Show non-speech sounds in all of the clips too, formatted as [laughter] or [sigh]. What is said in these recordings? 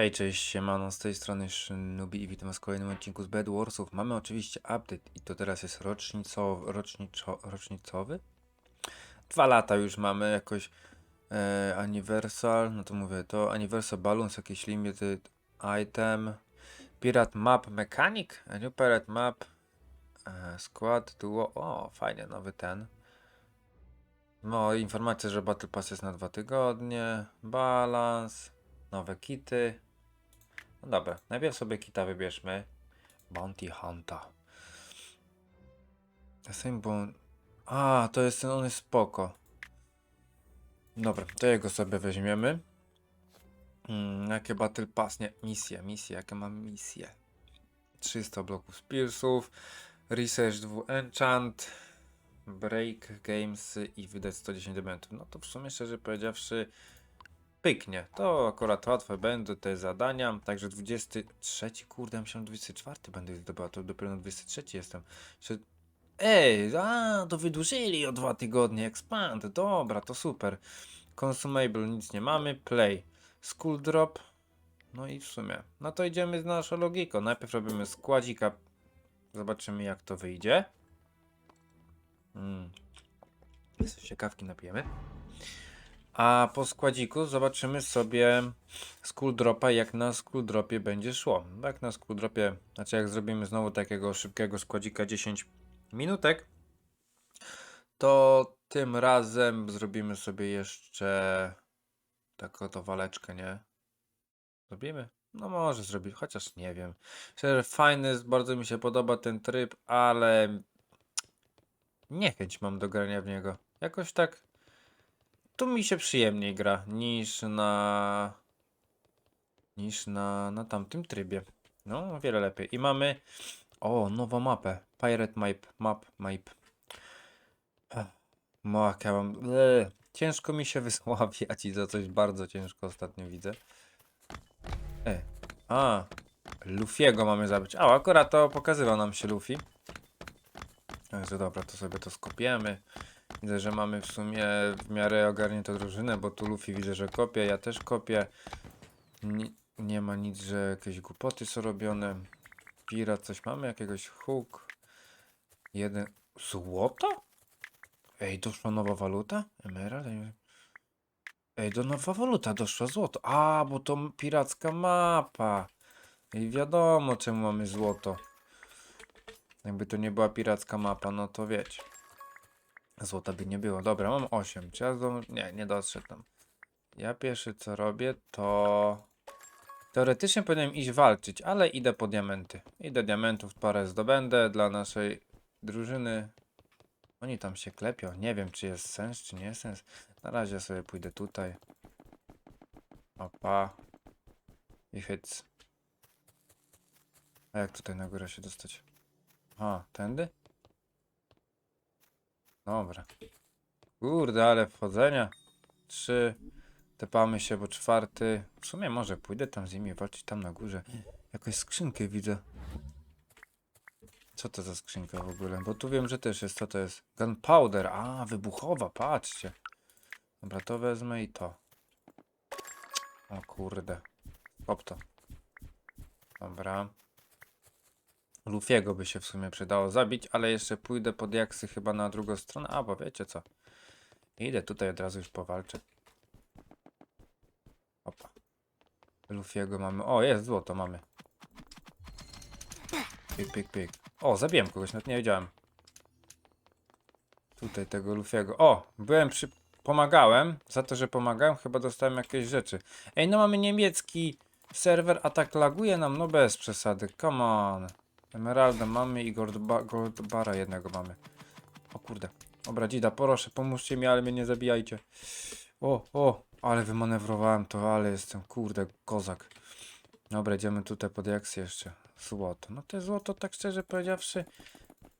Hej, cześć, siemano, z tej strony Szynubi i witam was w kolejnym odcinku z Bed Warsów. Mamy oczywiście update i to teraz jest rocznicowy, rocznicowy? Dwa lata już mamy jakoś e, Anniversal, no to mówię, to Anniversal Balloons, jakiś limited item, Pirate Map Mechanic, a new Pirate Map, e, Squad, Duo, o fajnie, nowy ten. No, informacja, że Battle Pass jest na dwa tygodnie, balans, nowe kity. No dobra, najpierw sobie kita wybierzmy. Bounty Hunter. Same. A, to jest ten, on jest spoko. Dobra, to jego sobie weźmiemy. Hmm, jakie Battle Pass? Nie, misje, misje, jakie mam misje? 300 bloków Spearsów, Research 2 Enchant, Break Games i wydać 110 dementów. No to w sumie szczerze powiedziawszy pyknie. To akurat łatwe będą te zadania. Także 23, kurde, ja myślałem 24 będę zdobyła, to dopiero na 23 jestem. Jeszcze... Ej, a, to wydłużyli o dwa tygodnie. Expand, dobra, to super. Consumable, nic nie mamy. Play. School drop. No i w sumie. No to idziemy z naszą logiką. Najpierw robimy składzika. Zobaczymy jak to wyjdzie. Mm. Ciekawki napijemy. A po składziku zobaczymy sobie school dropa, jak na school dropie będzie szło. Jak na school dropie, znaczy jak zrobimy znowu takiego szybkiego składzika 10 minutek, to tym razem zrobimy sobie jeszcze taką to waleczkę, nie? Zrobimy? No może zrobić, chociaż nie wiem. Szczerze, fajny jest, bardzo mi się podoba ten tryb, ale niechęć mam do grania w niego. Jakoś tak tu mi się przyjemniej gra niż na niż na, na tamtym trybie. No, o wiele lepiej. I mamy o, nową mapę. Pirate Map, map, map. Mak, ja mam... Ciężko mi się [laughs] wysławiać i za coś bardzo ciężko ostatnio widzę. E, a, Lufiego mamy zabić. A, akurat to pokazywał nam się Luffy. Także dobra, to sobie to skopiemy. Widzę, że mamy w sumie w miarę ogarniętą drużynę, bo tu Luffy widzę, że kopie, ja też kopię. Nie, ma nic, że jakieś głupoty są robione. Pirat, coś mamy? Jakiegoś hook? Jeden... Złoto? Ej, doszła nowa waluta? Emerald? Ej, do nowa waluta doszła złoto. A, bo to piracka mapa. I wiadomo, czemu mamy złoto. Jakby to nie była piracka mapa, no to wiecie. Złota by nie było. Dobra, mam 8. Czy ja do... Nie, nie tam. Ja pierwszy co robię, to... Teoretycznie powinienem iść walczyć, ale idę po diamenty. Idę diamentów, parę zdobędę dla naszej drużyny. Oni tam się klepią. Nie wiem, czy jest sens, czy nie sens. Na razie sobie pójdę tutaj. Opa. I hyc. A jak tutaj na górę się dostać? A, tędy? Dobra. Kurde, ale wchodzenia. Trzy. Tepamy się, bo czwarty. W sumie może pójdę tam z nimi walczyć tam na górze. Jakąś skrzynkę widzę. Co to za skrzynka w ogóle? Bo tu wiem, że też jest. Co to jest? Gunpowder. A, wybuchowa, patrzcie. Dobra, to wezmę i to. O kurde. Hop to. Dobra. Lufiego by się w sumie przydało zabić, ale jeszcze pójdę pod jaksy chyba na drugą stronę. A, bo wiecie co? Idę tutaj od razu już powalczę. Opa. Lufiego mamy. O, jest złoto mamy. Pik, pik, pik. O, zabiłem kogoś, nawet nie wiedziałem. Tutaj tego Lufiego. O, byłem przy... Pomagałem. Za to, że pomagałem, chyba dostałem jakieś rzeczy. Ej, no mamy niemiecki serwer, a tak laguje nam, no bez przesady. Come on. Emeralda mamy i gold, ba gold bara jednego mamy. O kurde. Dobra, Dzida, proszę, pomóżcie mi, ale mnie nie zabijajcie. O, o, ale wymanewrowałem to, ale jestem, kurde, kozak. Dobra, idziemy tutaj pod jaks jeszcze. Złoto. No to złoto, tak szczerze powiedziawszy,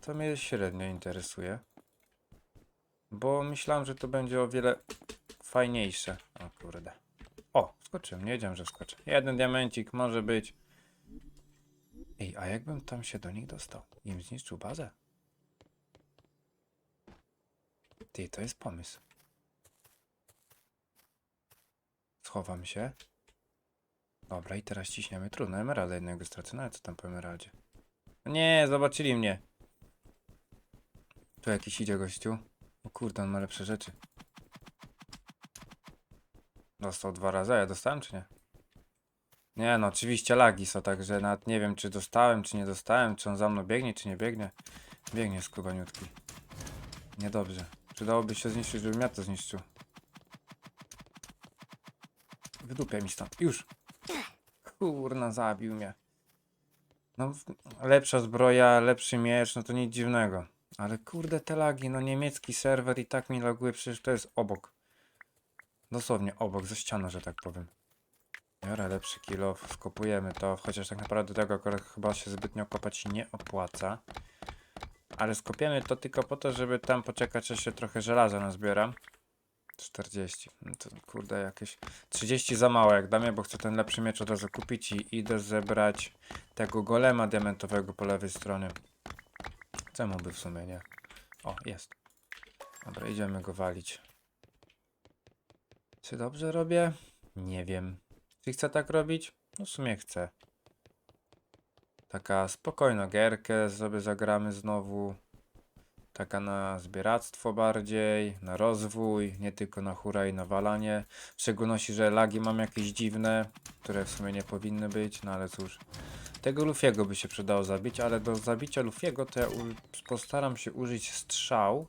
to mnie średnio interesuje. Bo myślałem, że to będzie o wiele fajniejsze. O kurde. O, skoczyłem, nie wiedziałem, że skoczę. Jeden diamencik może być. Ej, a jakbym tam się do nich dostał? Im zniszczył bazę? Ty, to jest pomysł. Schowam się. Dobra, i teraz ciśniemy. Trudno, emeralda jednego stracę. No ale co tam po emeraldzie? Nie, zobaczyli mnie. Tu jakiś idzie gościu. O kurde, on ma lepsze rzeczy. Dostał dwa razy, a ja dostałem czy nie? Nie no, oczywiście lagi są, także nawet nie wiem czy dostałem, czy nie dostałem, czy on za mną biegnie, czy nie biegnie. Biegnie skubaniutki. Niedobrze. Przydałoby się zniszczyć, żebym ja to zniszczył. Wydupia mi stąd. Już. Kurna, zabił mnie. No, lepsza zbroja, lepszy miecz, no to nic dziwnego. Ale kurde te lagi, no niemiecki serwer i tak mi laguje, przecież to jest obok. Dosłownie obok, ze ścianą, że tak powiem. Biorę lepszy kilo, skopujemy to, chociaż tak naprawdę tego akurat chyba się zbytnio kopać nie opłaca. Ale skopiemy to tylko po to, żeby tam poczekać, aż się trochę żelaza nazbieram. 40. No to kurde jakieś 30 za mało jak damy, bo chcę ten lepszy miecz od razu kupić i idę zebrać tego golema diamentowego po lewej stronie. Czemu by w sumie nie? O, jest. Dobra, idziemy go walić. Czy dobrze robię? Nie wiem. Czy chcę tak robić? No w sumie chcę. Taka spokojna gierkę sobie zagramy znowu. Taka na zbieractwo bardziej, na rozwój, nie tylko na hura i na walanie. W szczególności, że lagi mam jakieś dziwne, które w sumie nie powinny być, no ale cóż. Tego Lufiego by się przydało zabić, ale do zabicia Lufiego to ja postaram się użyć strzał.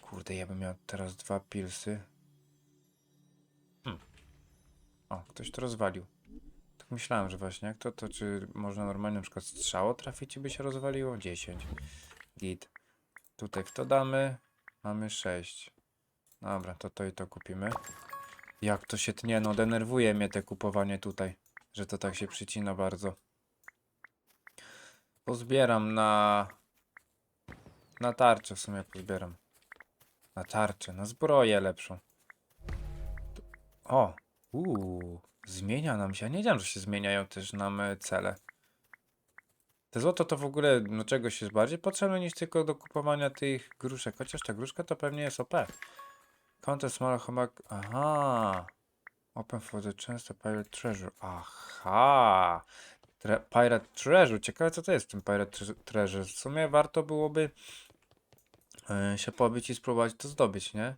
Kurde, ja bym miał teraz dwa pilsy. O, ktoś to rozwalił. Tak myślałem, że właśnie jak to, to czy można normalnie na przykład strzało trafić i by się rozwaliło? 10. Git. Tutaj w to damy. Mamy 6. Dobra, to to i to kupimy. Jak to się tnie, no denerwuje mnie te kupowanie tutaj, że to tak się przycina bardzo. Pozbieram na... Na tarczę w sumie pozbieram. Na tarczę, na zbroję lepszą. O! Uuu, zmienia nam się. Ja nie wiedziałem, że się zmieniają też nam e, cele. Te złoto to w ogóle do czegoś jest bardziej potrzebne niż tylko do kupowania tych gruszek. Chociaż ta gruszka to pewnie jest OP. Counter small homak. Aha. Open for the często Pirate Treasure. Aha. Tre Pirate Treasure. Ciekawe co to jest w tym Pirate Tre- Treasure. W sumie warto byłoby e, się pobić i spróbować to zdobyć, nie?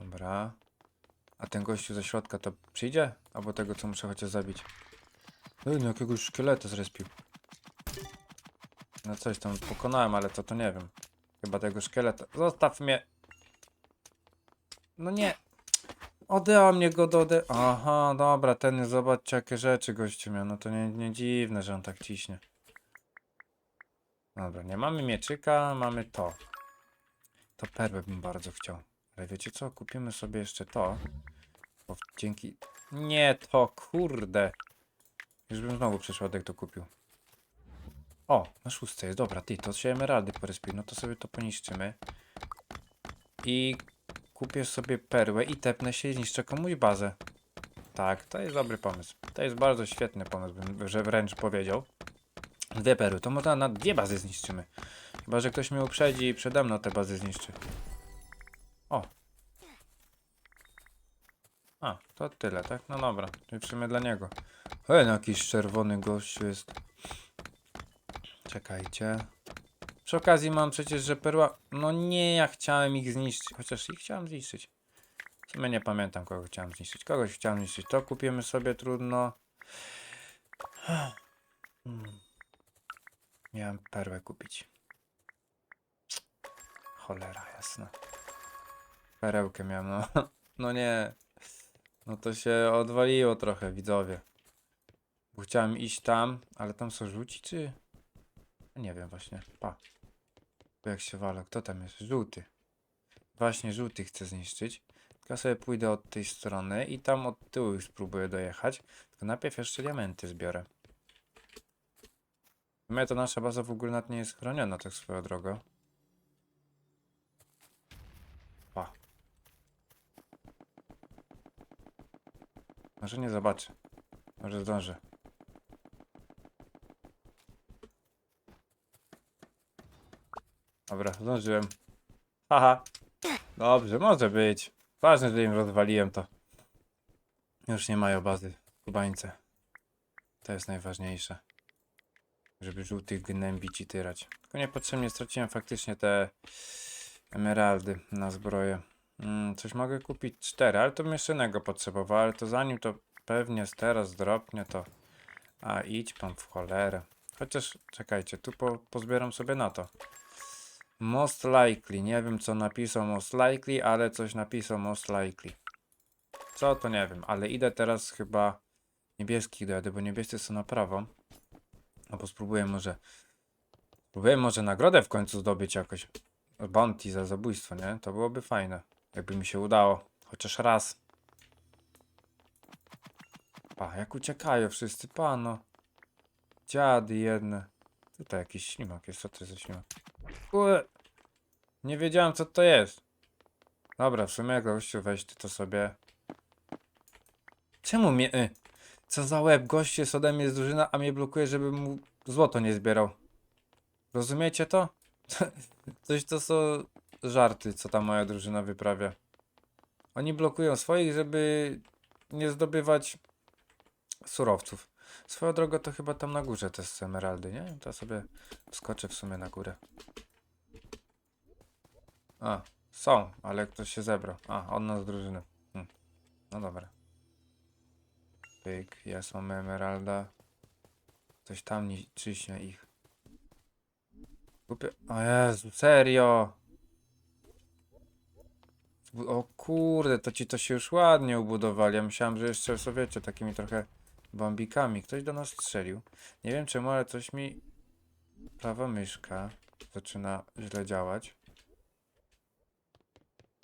Dobra. A ten gościu ze środka to przyjdzie? Albo tego co muszę chociaż zabić. Ej, no jakiegoś szkieleta zrespił. No coś tam pokonałem, ale to to nie wiem. Chyba tego szkieleta. Zostaw mnie. No nie. Odęła mnie go do ode... Aha, dobra, ten zobaczcie jakie rzeczy gościu miał. No to nie, nie dziwne, że on tak ciśnie. Dobra, nie mamy mieczyka, mamy to. To perłę bym bardzo chciał. Ale wiecie co? Kupimy sobie jeszcze to. Dzięki... Nie, to kurde. Już bym znowu przyszładek to kupił. O, na szóste jest, dobra, ty, to się emeraldy porespił, no to sobie to poniszczymy. I kupię sobie perłę i tepnę się i zniszczę komuś bazę. Tak, to jest dobry pomysł. To jest bardzo świetny pomysł, bym że wręcz powiedział. Dwie perły, to można na dwie bazy zniszczymy. Chyba, że ktoś mnie uprzedzi i przede mną te bazy zniszczy. O. A, to tyle, tak? No dobra, czyli w sumie dla niego. Ej, no jakiś czerwony gościu jest. Czekajcie. Przy okazji mam przecież, że perła... No nie, ja chciałem ich zniszczyć. Chociaż ich chciałem zniszczyć. W sumie nie pamiętam, kogo chciałem zniszczyć. Kogoś chciałem zniszczyć. To kupimy sobie trudno. Hmm. Miałem perłę kupić. Cholera jasna. Perełkę miałem, no. [laughs] No nie. No to się odwaliło trochę, widzowie. Bo chciałem iść tam, ale tam są rzuci, czy... Nie wiem właśnie. Pa. Bo jak się wala, kto tam jest? Żółty. Właśnie żółty chcę zniszczyć. Tylko ja sobie pójdę od tej strony i tam od tyłu już spróbuję dojechać. Tylko najpierw jeszcze diamenty zbiorę. W to nasza baza w ogóle nawet nie jest chroniona tak swoją drogą. Pa. Może nie zobaczę. Może zdążę. Dobra, zdążyłem. Haha. Dobrze, może być. Ważne, że im rozwaliłem to. Już nie mają bazy. Kubańce. To jest najważniejsze. Żeby żółtych gnębić i tyrać. Tylko niepotrzebnie straciłem faktycznie te emeraldy na zbroję. Mm, coś mogę kupić cztery, ale to jednego potrzebował, ale to zanim to pewnie teraz dropnie to... A idź pan w cholerę. Chociaż czekajcie, tu po, pozbieram sobie na to. Most likely. Nie wiem co napisał most likely, ale coś napisał most likely. Co to nie wiem, ale idę teraz chyba niebieskich dojadę, bo niebiescy są na prawo. Albo spróbuję może. Spróbuję może nagrodę w końcu zdobyć jakoś. Bounty za zabójstwo, nie? To byłoby fajne. Jakby mi się udało. Chociaż raz. Pa, jak uciekają wszyscy, pano. Dziady jedne. Tutaj jakiś ślimak jest, co to jest za ślimak? Ue. Nie wiedziałem co to jest. Dobra, w sumie gościu weź ty to sobie. Czemu mnie... Y? Co za łeb, gość jest ode mnie z drużyna, a mnie blokuje, żebym mu złoto nie zbierał. Rozumiecie to? [laughs] Coś to są żarty, co ta moja drużyna wyprawia. Oni blokują swoich, żeby nie zdobywać surowców. Swoją drogą to chyba tam na górze te są emeraldy, nie? To sobie skoczę w sumie na górę. A, są, ale ktoś się zebrał. A, on nas drużyny. Hm. No dobra. Pyk, jest, mamy emeralda. Coś tam nie czyśnie ich. Głupie... O Jezu, serio! O kurde, to ci to się już ładnie ubudowali. Ja myślałem, że jeszcze sobie takimi trochę bombikami. Ktoś do nas strzelił. Nie wiem czemu, ale coś mi... Prawa myszka zaczyna źle działać.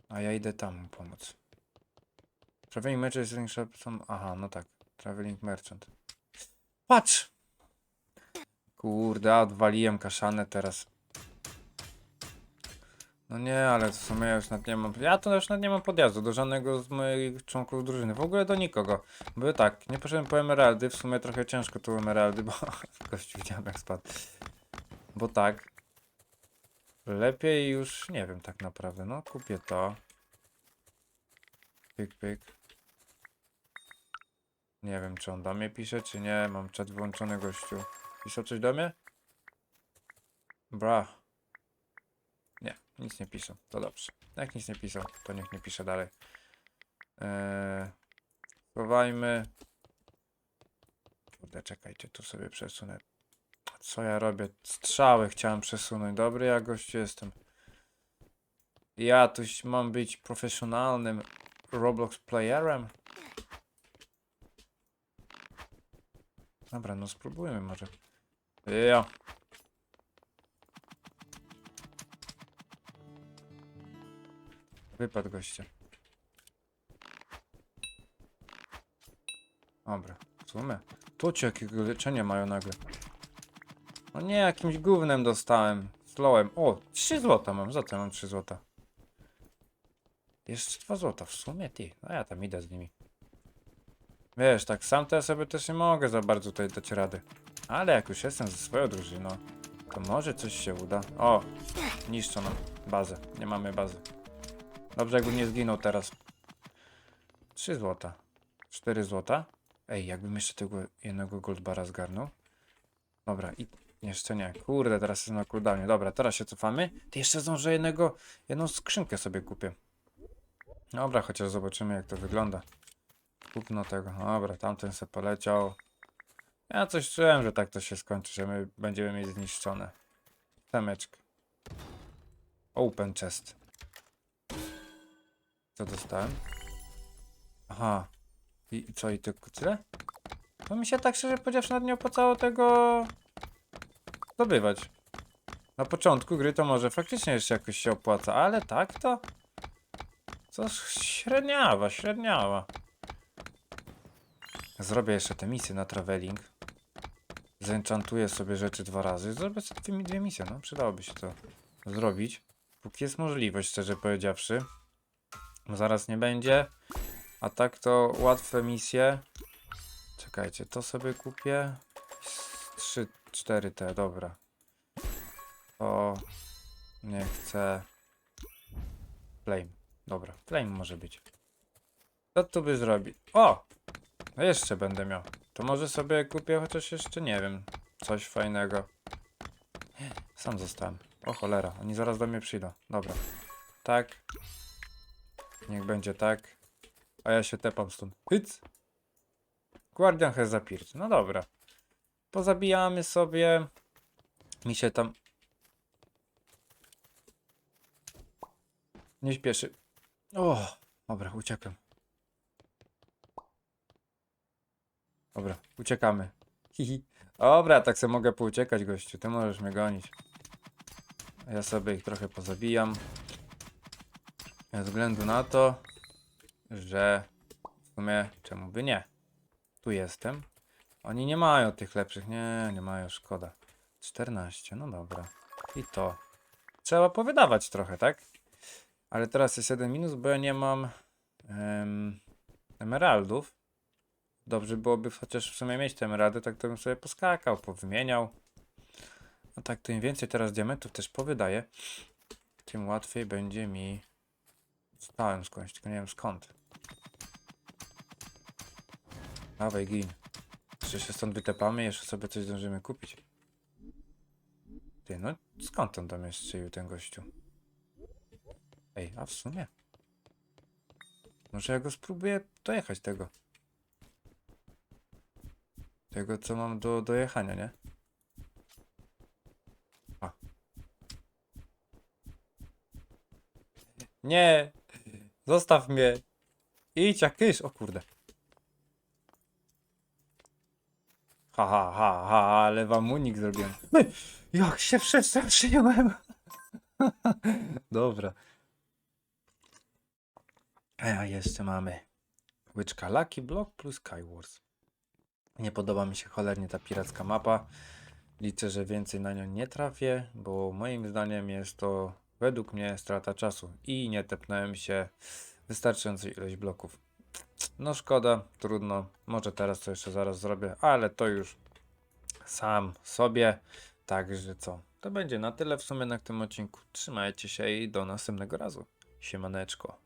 A ja idę tam pomóc. Traveling Merchant jest są... Aha, no tak. Traveling Merchant. Patrz! Kurde, odwaliłem kaszanę teraz. No nie, ale w sumie ja już nawet nie mam... Ja to już nawet nie mam podjazdu do żadnego z moich członków drużyny. W ogóle do nikogo. Bo tak, nie poszedłem po emeraldy. W sumie trochę ciężko tu emeraldy, bo... [laughs] Gościu widziałem jak spadł. Bo tak. Lepiej już nie wiem tak naprawdę. No kupię to. Pyk, pyk. Nie wiem, czy on do mnie pisze, czy nie. Mam czat wyłączony, gościu. Pisał coś do mnie? Bra. Nic nie pisał. To dobrze. Jak nic nie pisał, to niech nie pisze dalej. Eee, schowajmy. Kurde, czekajcie, tu sobie przesunę. Co ja robię? Strzały chciałem przesunąć. Dobry ja gościu jestem. Ja tu mam być profesjonalnym Roblox playerem. Dobra, no spróbujmy może. Ja. Wypadł goście. Dobra, w sumie. Tu ci jakiego leczenia mają nagle. No nie, jakimś gównem dostałem. Slowem. O, 3 złota mam. Za co mam 3 złota? Jeszcze 2 złota w sumie, ty. No ja tam idę z nimi. Wiesz, tak sam to ja sobie też nie mogę za bardzo tutaj dać rady. Ale jak już jestem ze swoją drużyną, to może coś się uda. O, niszczą nam bazę. Nie mamy bazy. Dobrze, jakby nie zginął teraz. 3 złota. 4 złota. Ej, jakbym jeszcze tego jednego goldbara zgarnął. Dobra, i jeszcze nie. Kurde, teraz jestem na cooldownie. Dobra, teraz się cofamy. Ty jeszcze zdążę jednego, jedną skrzynkę sobie kupię. Dobra, chociaż zobaczymy jak to wygląda. Kupno tego. Dobra, tamten se poleciał. Ja coś czułem, że tak to się skończy, że my będziemy mieć zniszczone. Temeczk. Open chest. Co dostałem? Aha. I co, i tylko tyle? To mi się tak szczerze powiedziawszy nawet nie opłacało tego zdobywać. Na początku gry to może faktycznie jeszcze jakoś się opłaca, ale tak to... To średniawa, średniawa. Zrobię jeszcze te misje na traveling. Zenchantuję sobie rzeczy dwa razy. Zrobię sobie dwie misje, no. Przydałoby się to zrobić. Póki jest możliwość, szczerze powiedziawszy. Zaraz nie będzie. A tak to łatwe misje. Czekajcie, to sobie kupię. Trzy, cztery te, dobra. To nie chcę. Flame. Dobra, flame może być. Co tu by zrobić? O! No jeszcze będę miał. To może sobie kupię chociaż jeszcze, nie wiem, coś fajnego. Sam zostałem. O cholera, oni zaraz do mnie przyjdą. Dobra. Tak. Niech będzie tak. A ja się tepam stąd. Hyc! Guardian has appeared. No dobra. Pozabijamy sobie. Mi się tam... Nie śpieszy. O, dobra, uciekłem. Dobra, uciekamy. Hihi. Dobra, tak sobie mogę pouciekać, gościu. Ty możesz mnie gonić. Ja sobie ich trochę pozabijam. Ze względu na to, że w sumie czemu by nie? Tu jestem. Oni nie mają tych lepszych. Nie, nie mają, szkoda. 14, no dobra. I to. Trzeba powydawać trochę, tak? Ale teraz jest jeden minus, bo ja nie mam em, emeraldów. Dobrze byłoby chociaż w sumie mieć te emeraldy, tak to bym sobie poskakał, powymieniał. No tak, to im więcej teraz diamentów też powydaję, tym łatwiej będzie mi stałem skądś, tylko nie wiem skąd. Dawaj, gin. Jeszcze się stąd wytepamy, jeszcze sobie coś zdążymy kupić. Ty, no skąd on tam jest strzelił, ten gościu? Ej, a w sumie? Może ja go spróbuję dojechać tego. Tego, co mam do dojechania, nie? A. Nie! Zostaw mnie! Idź, jak! O kurde. Ha, ha, ha, ha, ale wam unik zrobiłem. Ej, Jak się przestraszyłem! [laughs] Dobra. A jeszcze mamy łyczka Lucky Block plus Skywars. Nie podoba mi się cholernie ta piracka mapa. Liczę, że więcej na nią nie trafię, bo moim zdaniem jest to według mnie strata czasu i nie tepnąłem się wystarczającą ilość bloków. No szkoda, trudno. Może teraz to jeszcze zaraz zrobię, ale to już sam sobie. Także co? To będzie na tyle w sumie na tym odcinku. Trzymajcie się i do następnego razu. Siemaneczko.